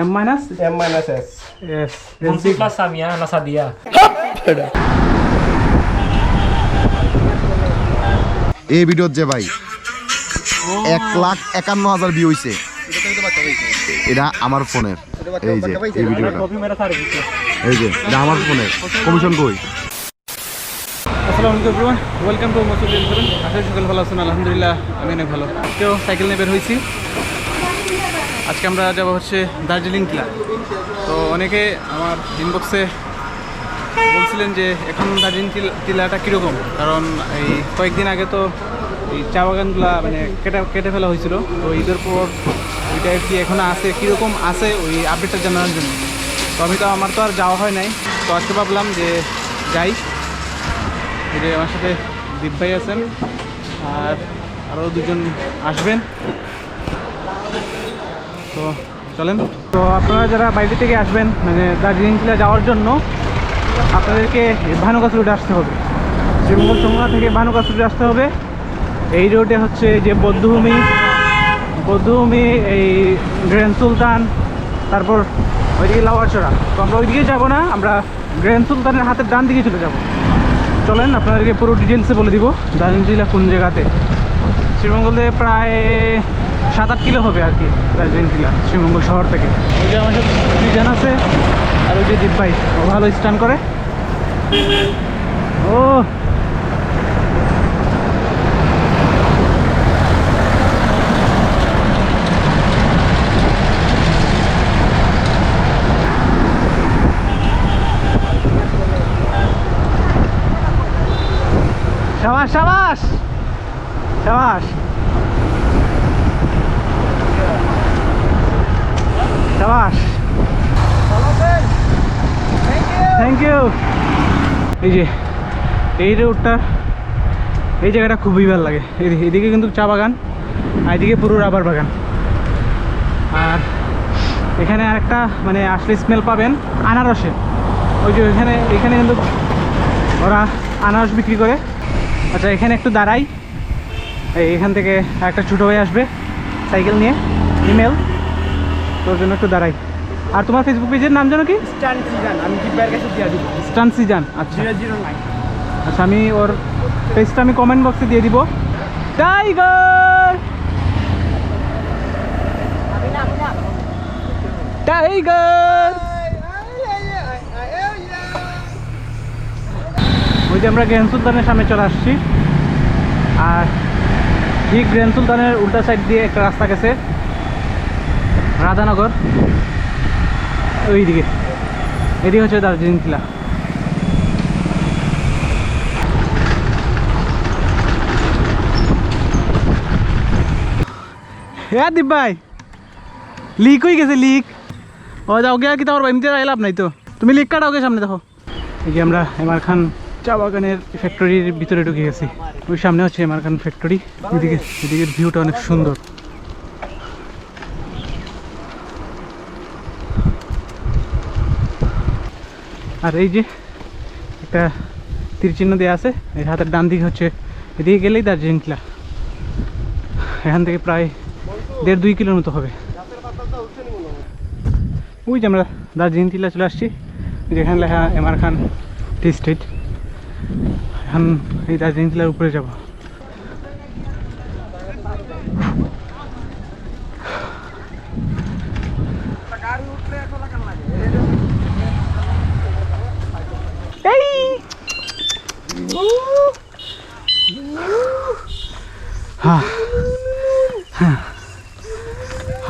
M minus M minus S S Consulta Samia Nasadia. এই ভিডিওত যে ভাই এক লাখ একান্ন হাজার ভিউ হইছে। এটা আমার ফোনের। এই যে এই ভিডিওটা। এই যে এটা আমার ফোনের। কমিশন কই? আসসালামু আলাইকুম ওয়েলকাম টু মসুদ আশা করি সকল ভালো আছেন। আলহামদুলিল্লাহ আমি অনেক ভালো। আজকেও সাইকেল নিয়ে বের হয়েছি। আজকে আমরা যাব হচ্ছে দার্জিলিং টিলা তো অনেকে আমার ইনবক্সে বলছিলেন যে এখন দার্জিলিং টিলা- টিলাটা কীরকম? কারণ এই কয়েকদিন আগে তো এই চা বাগানগুলা মানে কেটে কেটে ফেলা হয়েছিল। তো ঈদের পর ওইটা কি এখনও আছে। কীরকম আছে ওই আপডেটটা জানানোর জন্য। তো আমি তো, আমার তো আর যাওয়া হয় নাই। তো আজকে ভাবলাম যে যাই। আমার সাথে দীপ ভাই আছেন। আর আরও দুজন আসবেন। তো চলেন। তো আপনারা যারা বাইরে থেকে আসবেন মানে দার্জিলিং জেলা যাওয়ার জন্য, আপনাদেরকে ভানুকাস রুটে আসতে হবে। শ্রীমঙ্গল চমুনা থেকে ভানুকাস রুটে আসতে হবে। এই রোডে হচ্ছে যে বৌদ্ধভূমি। বৌদ্ধভূমি, এই গ্র্যান্ড সুলতান, তারপর ওইদিকে লাওয়ারচড়া। তো আমরা ওইদিকে যাব না, আমরা গ্র্যান্ড সুলতানের হাতের ডান দিকে চলে যাব। চলেন, আপনাদেরকে পুরো ডিটেলসে বলে দিব, দার্জিলিং জেলা কোন জায়গাতে। শ্রীমঙ্গল প্রায় সাত আট কিলো হবে আর কি দার্জিলিং জেলা শ্রীমঙ্গল শহর থেকে। ওই যে আমার সাথে দুইজন আছে, আর ওই যে দীপ ভাই ও ভালো স্টান করে। ও! সাবাস সাবাস! সাবাস থ্যাংক ইউ এই যে, এই রোডটা এই জায়গাটা খুবই ভালো লাগে। এদি- এদিকে কিন্তু চা বাগান, আর এদিকে পুরো রাবার বাগান। আর এখানে আরেকটা মানে আসলে স্মেল পাবেন, আনারসের। ওই যে এখানে এখানে কিন্তু ওরা আনারস বিক্রি করে। আচ্ছা এখানে একটু দাঁড়াই। এখান থেকে একটা ছোটো হয়ে আসবে, সাইকেল নিয়ে ইমেল তোর জন্য একটু দাঁড়াই। আর তোমার ফেসবুক পেজের নাম জানো কি? স্টান সিজন আমি জিব্বার কাছে দিয়ে দিব। স্টান সিজান আচ্ছা। আচ্ছা আমি ওর পেজটা আমি কমেন্ট বক্সে দিয়ে দিব। টাইগার টাইগার ওই যে আমরা গ্র্যান্ড সুলতানের সামনে চলে আসছি। আর ঠিক গ্র্যান্ড সুলতানের উল্টা সাইড দিয়ে একটা রাস্তা গেছে রাধানগর। ওইদিকে। এদিকে হচ্ছে দার্জিলিং টিলা। হ্যাঁ দীপ ভাই লিক হয়ে গেছে লিক ও, যাও গিয়া কি তোমার এমনিতে যাই লাভ নাই তো। তুমি লিক কাটাও গে সামনে, দেখো। এই যে আমরা এমার খান চা বাগানের ফ্যাক্টরির ভিতরে ঢুকে গেছি। ওই সামনে হচ্ছে এমার খান ফ্যাক্টরি এদিকে, এদিকের ভিউটা অনেক সুন্দর। আর এই যে একটা তীরচিহ্ন দেওয়া আছে, এই হাতের ডান দিকে হচ্ছে এদিকে গেলেই দার্জিলিং কিলা এখান থেকে প্রায় দেড় দুই কিলোর মতো হবে। ওই যে আমরা দার্জিলিং টিলা চলে আসছি, যেখানে লেখা এমার খান টি স্টেট এখন এই দার্জিলিং টিলার উপরে যাব।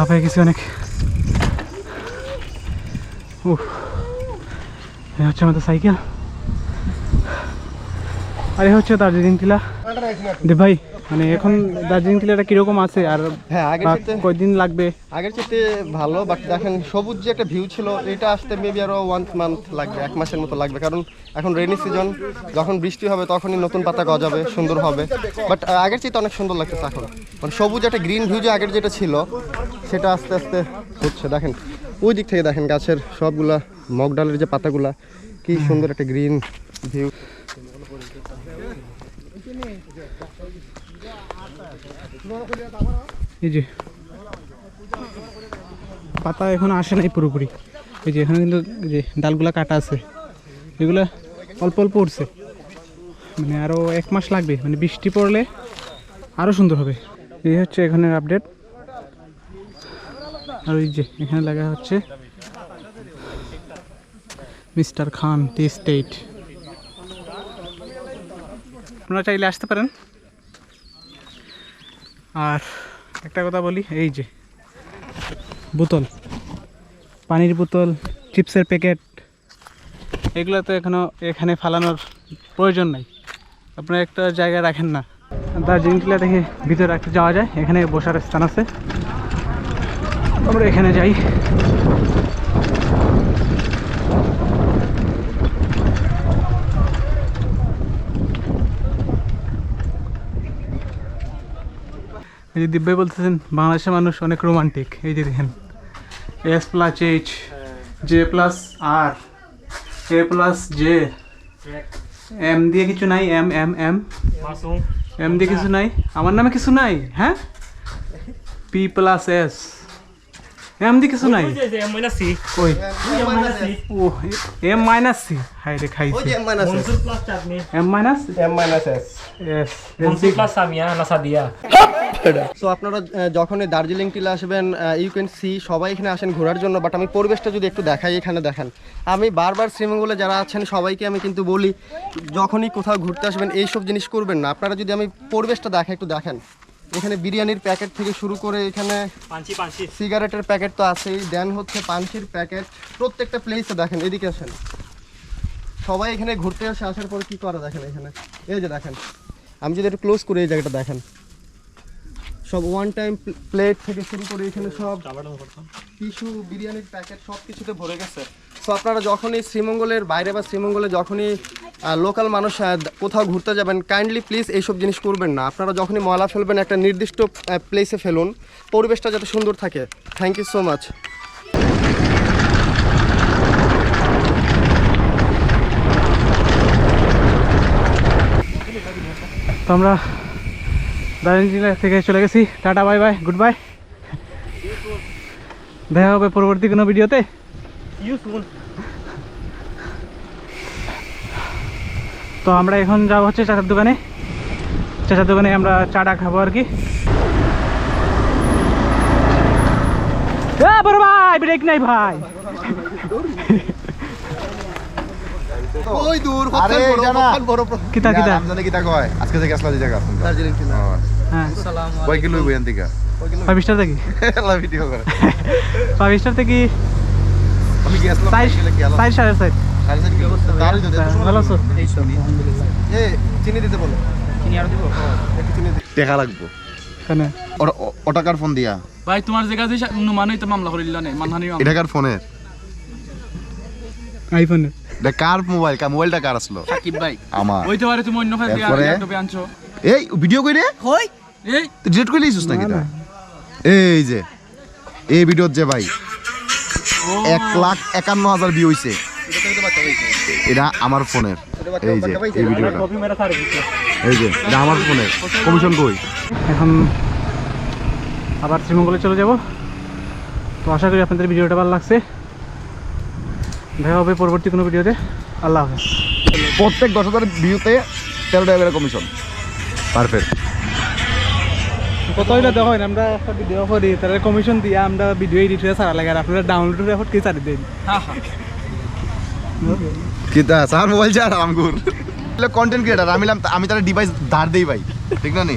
হাঁপায় গেছি অনেক। এই হচ্ছে আমাদের সাইকেল। আর এ হচ্ছে দার্জিলিং টিলা। দেব ভাই। মানে এখন দার্জিলিং টিলাটা কীরকম আছে আর হ্যাঁ আগের চাইতে কয়দিন লাগবে? আগের চাইতে ভালো বাট দেখেন সবুজ যে একটা ভিউ ছিল এটা আসতে মেবি আরও ওয়ান মান্থ লাগবে এক মাসের মতো লাগবে। কারণ এখন রেনি সিজন যখন বৃষ্টি হবে তখনই নতুন পাতা গজাবে সুন্দর হবে। বাট আগের চাইতে অনেক সুন্দর লাগতেছে এখন। মানে সবুজ একটা গ্রিন ভিউ যে আগের যেটা ছিল সেটা আস্তে আস্তে হচ্ছে। দেখেন ওই দিক থেকে দেখেন গাছের সবগুলা মগডালের যে পাতাগুলা কি সুন্দর একটা গ্রিন ভিউ এই যে। পাতা এখন আসে নাই পুরোপুরি। এই যে এখানে কিন্তু যে ডালগুলা কাটা আছে। এগুলো অল্প অল্প উঠছে। মানে আরও এক মাস লাগবে। মানে বৃষ্টি পড়লে আরও সুন্দর হবে। এই হচ্ছে এখানের আপডেট আর ওই যে এখানে লেখা হচ্ছে মিস্টার খান টি স্টেট। আপনারা চাইলে আসতে পারেন। আর একটা কথা বলি, এই যে বোতল, পানির বোতল, চিপসের প্যাকেট, এগুলো তো এখনও এখানে ফালানোর প্রয়োজন নাই। আপনারা একটা জায়গায় রাখেন না। দার্জিলিং দেখে ভিতরে রাখতে যাওয়া যায়, এখানে বসার স্থান আছে। আমরা এখানে যাই। এই যে দিব্যাই বলতেছেন বাংলাদেশের মানুষ অনেক রোমান্টিক এই যে দেখেন S plus H J plus R A plus J M দিয়ে কিছু নাই এম এম এম এম দিয়ে কিছু নাই। আমার নামে কিছু নাই হ্যাঁ? পি প্লাস এস এম দিয়ে কিছু নাই। কই? ও এম মাইনাস সি হাই রে ওই M minus Munsur plus cat M minus M minus S S Munsur plus Samia, Nasadia. So আপনারা আহ, যখনই দার্জিলিং টিলা আসবেন ইউ ক্যান সি সবাই এখানে আসেন ঘোরার জন্য বাট আমি পরিবেশটা যদি একটু দেখাই এখানে দেখেন। আমি বারবার শ্রীমঙ্গলে যারা আছেন সবাইকে আমি কিন্তু বলি যখনই কোথাও ঘুরতে আসবেন এইসব জিনিস করবেন না। আপনারা যদি আমি পরিবেশটা দেখা একটু দেখেন। এখানে বিরিয়ানির প্যাকেট থেকে শুরু করে এখানে. সিগারেটের প্যাকেট তো আছেই। দেন হচ্ছে পানসির প্যাকেট। প্রত্যেকটা প্লেসে দেখেন এদিকে আসেন। সবাই এখানে ঘুরতে আসে আসার পর কি করে দেখেন এখানে? এই যে দেখেন আমি যদি একটু ক্লোজ করি এই জায়গাটা দেখেন। সব ওয়ান টাইম প্লেট থেকে শুরু করে এখানে সব টিস্যু বিরিয়ানির প্যাকেট সব কিছুতে ভরে গেছে। তো আপনারা যখনই শ্রীমঙ্গলের বাইরে বা শ্রীমঙ্গলে যখনই লোকাল মানুষ কোথাও ঘুরতে যাবেন কাইন্ডলি প্লিজ এইসব জিনিস করবেন না। আপনারা যখনই ময়লা ফেলবেন, একটা নির্দিষ্ট প্লেসে ফেলুন। পরিবেশটা যাতে সুন্দর থাকে। থ্যাংক ইউ সো মাচ তো আমরা দার্জিলিং জেলা থেকে চলে গেছি। Tata bye bye goodbye দেখা হবে পরবর্তী কোনো ভিডিওতে। You soon. তো আমরা এখন যাব হচ্ছে চাচার দোকানে। চাচার দোকানে আমরা চাটা খাব আর কি। বড় ভাই ব্রেক নাই ভাই। ওই দূর আরে জানা। কিতা কিতা আমি কিতা কয়? আজকে থেকে আসলা দিতে গেছ দার্জিলিং টিলা হ্যাঁ। কয় কিলো বইয়ান থেকে ফাইভ স্টার থেকে লা ভিডিও করে। ফাইভ স্টার থেকে আমি কি কি আলাদা? চার সাড়ে লাগবো। ওটাকার ফোন দিয়া। ভাই তোমার জায়গা দিয়ে অনুমানই তো মামলা করিল না মানহানি মামলা। এটাকার ফোনের। আইফোনের। এটা কার মোবাইল কার মোবাইলটা কার আসলো? সাকিব ভাই। আমার। ওইতে পারে তুমি অন্য? ল্যাপটপে আনছো এই ভিডিও কই রে? এই। তুই ডিলিট করে লিছিস নাকি এই যে এই ভিডিওত যে ভাই। এক লাখ একান্ন হাজার ভিউ হইছে। এটা আমার ফোনের। এই যে এই ভিডিওটা. এই যে এটা আমার ফোনের। কমিশন কই? এখন আবার শ্রীমঙ্গলে চলে যাব। তো আশা করি আপনাদের ভিডিওটা ভালো লাগছে। দেখা হবে পরবর্তী কোনো ভিডিওতে। আল্লাহ হাফেজ। প্রত্যেক দশ হাজার ভিউতে তেরো টাকা করে কমিশন। পারফেক্ট। কত হইলে আমরা একটা ভিডিও করি তার কমিশন দিয়ে আমরা ভিডিও এডিট করে সারা লাগে আর আপনারা ডাউনলোড এফোর্ট কি চারি দিন? হ্যাঁ হ্যাঁ কিতা স্যার মোবাইল চার আমগুর। কন্টেন্ট ক্রিয়েটার আমি তাহলে আমি তার ডিভাইস ধার দেই ভাই ঠিক না নি?